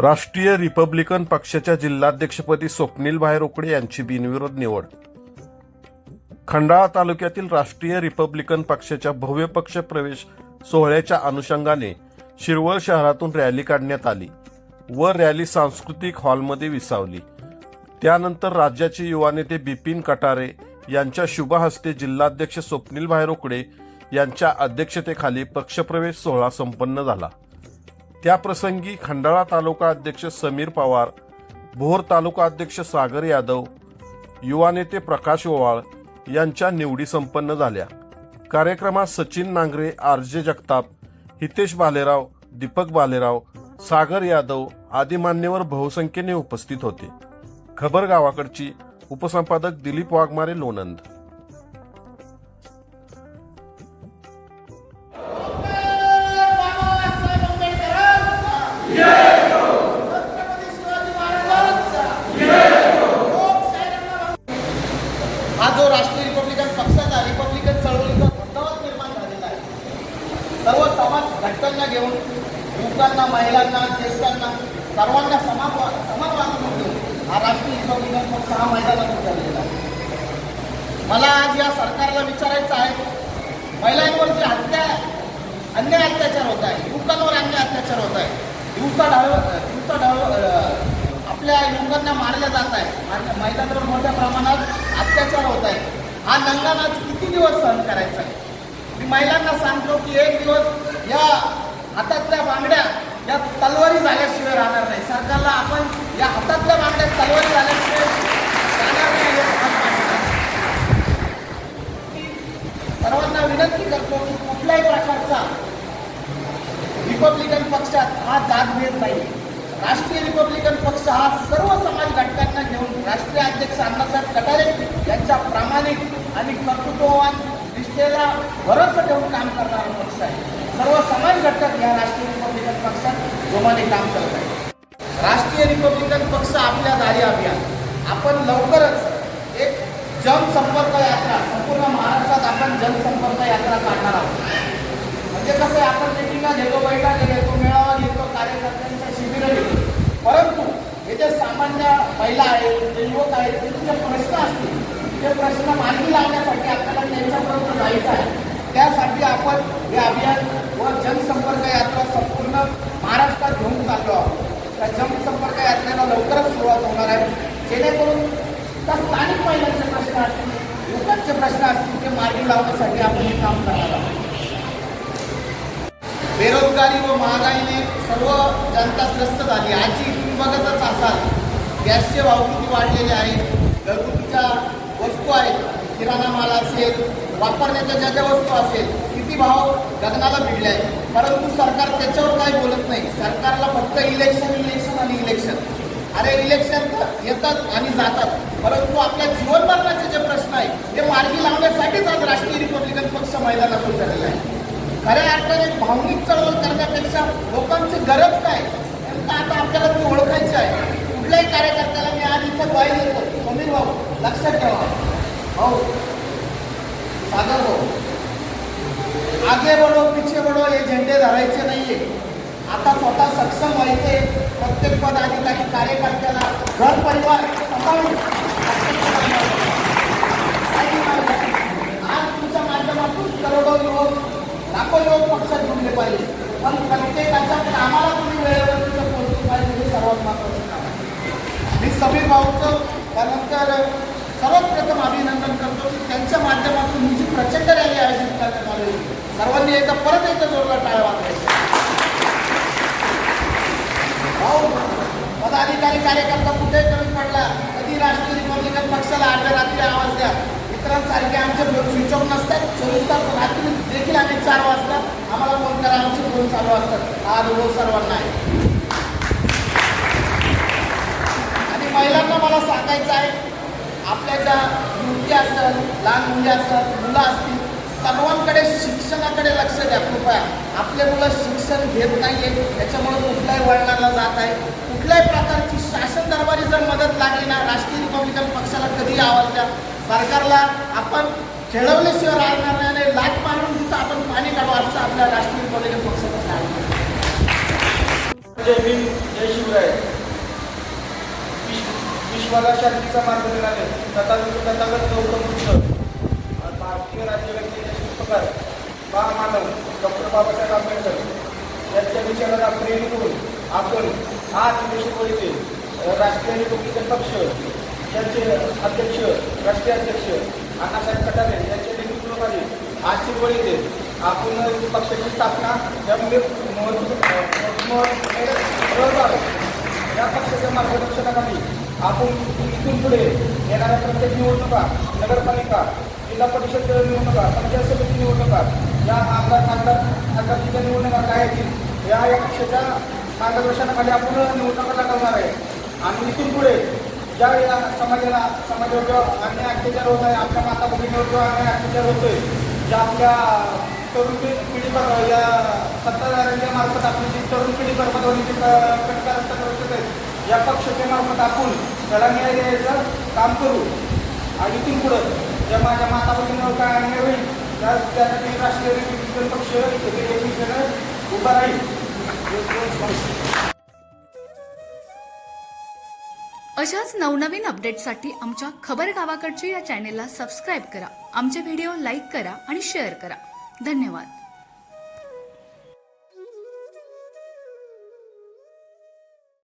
राष्ट्रीय रिपब्लिकन पक्षाच्या जिल्हाध्यक्षपदी स्वप्नील भाई रोकडे यांची बिनविरोध निवड. खंडाळा तालुक्यातील राष्ट्रीय रिपब्लिकन पक्षाच्या भव्य पक्ष प्रवेश सोहळ्याच्या अनुषंगाने शिरवळ शहरातून रॅली काढण्यात आली व रॅली सांस्कृतिक हॉलमध्ये विसावली. त्यानंतर राज्याचे युवा नेते बिपिन कटारे यांच्या शुभ हस्ते जिल्हाध्यक्ष स्वप्नील भाई रोकडे यांच्या अध्यक्षतेखाली पक्षप्रवेश सोहळा संपन्न झाला. त्याप्रसंगी खंडाळा तालुका अध्यक्ष समीर पवार भोर तालुका अध्यक्ष सागर यादव युवा नेते प्रकाश ओवाळ यांच्या निवडी संपन्न झाल्या. कार्यक्रमात सचिन नांगरे आर जे जगताप हितेश भालेराव दीपक भालेराव सागर यादव आदी मान्यवर बहुसंख्येने उपस्थित होते. खबर गावाकडची उपसंपादक दिलीप वाघमारे लोणंद. हा जो राष्ट्रीय रिपब्लिकन पक्षाचा रिपब्लिकन चळवळीचा धबधबाच निर्माण झालेला आहे. सर्व समाज घटकांना घेऊन युवकांना महिलांना ज्येष्ठांना सर्वांना समान वा- समान वागणूक देऊन हा राष्ट्रीय रिपब्लिकन पक्ष हा मैदानात झालेला आहे. मला आज या सरकारला विचारायचं आहे महिलांवर जे हत्या अन्याय अत्याचार होत आहे युवकांवर अन्याय अत्याचार होत आहे दिवसा ढाळ दिवसा ढाळ आपल्या युवकांना मारल्या जात आहे. मार- महिलांवर मोठ्या प्रमाणात अत्याचार होत आहे. हा नंगानाच किती दिवस सहन करायचा? आहे मी महिलांना सांगतो की एक दिवस या हातातल्या बांगड्या या तलवारी झाल्याशिवाय राहणार नाही. सरकारला आपण या हातातल्या बांगड्या तलवारी झाल्याशिवाय राहणार नाही सर्वांना विनंती करतो की कुठल्याही प्रकारचा रिपब्लिकन पक्षात हा जातभेद नाही. राष्ट्रीय रिपब्लिकन पक्ष हा सर्व समाज घटकांना घेऊन राष्ट्रीय अध्यक्ष अण्णासाहेब कटारे यांच्या प्रामाणिक आणि कर्तृत्ववान निष्ठेला भरोसा ठेवून काम करणारा पक्ष आहे. सर्व समाज घटक या राष्ट्रीय रिपब्लिकन पक्षात जोमाने काम करत आहे राष्ट्रीय रिपब्लिकन पक्ष आपल्या दारी अभियान आपण लवकरच एक जनसंपर्क यात्रा संपूर्ण महाराष्ट्रात आपण जनसंपर्क यात्रा काढणार आहोत. म्हणजे कसं आहे आपण मिटिंगा घेतो बैठका घेतो मेळावा घेतो कार्यकर्त्यांच्या शिबिरं घेतो. परंतु हे जे सामान्य महिला आहेत जे युवक आहेत त्यांचे जे प्रश्न असतील ते प्रश्न मार्गी लावण्यासाठी आपल्याला त्यांच्यापर्यंत जायचं आहे. त्यासाठी आपण हे अभियान व जनसंपर्क यात्रा संपूर्ण महाराष्ट्रात घेऊन चाललो आहोत. त्या जनसंपर्क यात्रेला लवकरच सुरुवात होणार आहे. जेणेकरून त्या स्थानिक महिलांचे प्रश्न असतील युवकांचे प्रश्न असतील ते मार्गी लावण्यासाठी आपण हे काम करणार आहोत. बेरोजगारी व महागाईने सर्व जनता त्रस्त झाली. आजची तुम्ही बघतच असाल गॅसचे भाव किती वाढलेले आहेत घरगुतीच्या वस्तू आहेत किराणा माल असेल वापरण्याच्या ज्या ज्या वस्तू असेल किती भाव गगनाला भिडले आहेत. परंतु सरकार त्याच्यावर काही बोलत नाही. सरकारला फक्त इलेक्शन इलेक्शन आणि इलेक्शन अरे इलेक्शन तर येतात आणि जातात. परंतु आपल्या जीवन मरणाचे जे प्रश्न आहेत ते मार्गी लावण्यासाठीच आज राष्ट्रीय रिपब्लिकन पक्ष मैदानात उतरलेला आहे. खऱ्या अर्थाने भावनिक चळवळ करण्यापेक्षा लोकांची गरज काय? नेमकं आता आपल्याला ती ओळखायची आहे. कुठल्याही कार्यकर्त्याला मी आज इथं ग्वाही येतो समीर भाऊ लक्षात ठेवा. भाऊ सागर भाऊ आगे बडो पिछे बडो हे झेंडे धरायचे नाहीये. आता स्वतः सक्षम व्हायचे प्रत्येक पदाधिकारी कार्यकर्त्याला घर परिवार सांभाळून आणि आज तुमच्या माध्यमातून करोडो युवक लाखो युवक पक्षात जुळले पाहिजे पण प्रत्येकाच्या कामाला तुम्ही वेळेवर तिथं पोहोचले पाहिजे हे सर्वात महत्वाचं काम आहे मी समीर भाऊचं त्यानंतर सर्वात प्रथम अभिनंदन करतो की त्यांच्या माध्यमातून ही जी प्रचंड रॅली आयोजित करण्यात आली सर्वांनी एकदा परत एकदा जोरदार टाळ्या वाजवायच्या. पदाधिकारी कार्यकर्ता कुठेही कमी पडला कधी राष्ट्रीय रिपब्लिकन पक्षाला आठ रात्री आवाज द्या. इतरांसारखे आमचे फोन स्विच ऑफ नसतात. चोवीस तास रात्री देखील आम्ही चार वाजता आम्हाला फोन करा आमचे फोन चालू असतात. हा हो अनुभव सर्वांना. आहे आणि महिलांना मला सांगायचं आहे आपल्या ज्या मुलगी असेल लहान मुली असेल मुलं असतील सर्वांकडे शिक्षणाकडे लक्ष द्या कृपया. आपले मुलं शिक्षण घेत नाहीये त्याच्यामुळे कुठल्याही वळणाला जात आहे. कुठल्याही प्रकारची शासन दरबारी जर मदत लागली ना राष्ट्रीय रिपब्लिकन पक्षाला कधी आवाज द्या सरकारला आपण खेळवल्याशिवाय राहणार नाही आणि लाट मारून तिथं आपण पाणी काढू असं आपल्या राष्ट्रीय रिपब्लिकन पक्षाचं आहे. जय जय शिवराय. विश्वाला शांतीचा मार्ग मिळाले तथागत तथागत गौतम बुद्ध भारतीय राज्यघटनेचे शिल्पकार महामानव डॉक्टर बाबासाहेब आंबेडकर यांच्या विचाराला प्रेम करून आपण आज देशभरीचे राष्ट्रीय रिपब्लिकन पक्ष यांचे अध्यक्ष राष्ट्रीय अध्यक्ष अण्णासाहेब कटारे यांच्या नेतृत्वाखाली आज आपण पक्षाची स्थापना त्यामुळे महत्त्व या पक्षाच्या मार्गदर्शनाखाली आपण इथून पुढे येणाऱ्या प्रत्येक निवडणुका नगरपालिका जिल्हा परिषद निवडणुका पंचायत समिती निवडणुका या आमदार खासदार खासदारकीच्या निवडणुका काय येतील या या पक्षाच्या मार्गदर्शनाखाली आपण निवडणुका लढवणार आहे. आणि इथून पुढे ज्या या समाजाला समाजावर किंवा अन्य अत्याचार होत आहे आपल्या माता भगिनीवर जो अन्य अत्याचार होतोय ज्या आपल्या तरुण पिढी या सत्ताधाऱ्यांच्या मार्फत आपली जी तरुण पिढी बरोबर होण्याची कटकार रचत आहे या पक्षाच्या आपण त्याला न्याय द्यायचं काम करू. आणि इथून पुढं ज्या माझ्या माता भगिनीवर काय अन्याय होईल त्या त्यासाठी राष्ट्रीय रिपब्लिकन पक्ष इथे एकमेकांना उभा राहील. अशाच नवनवीन अपडेटसाठी आमच्या खबर गावाकडच्या या चॅनेलला सबस्क्राईब करा. आमचे व्हिडिओ लाईक करा आणि शेअर करा. धन्यवाद.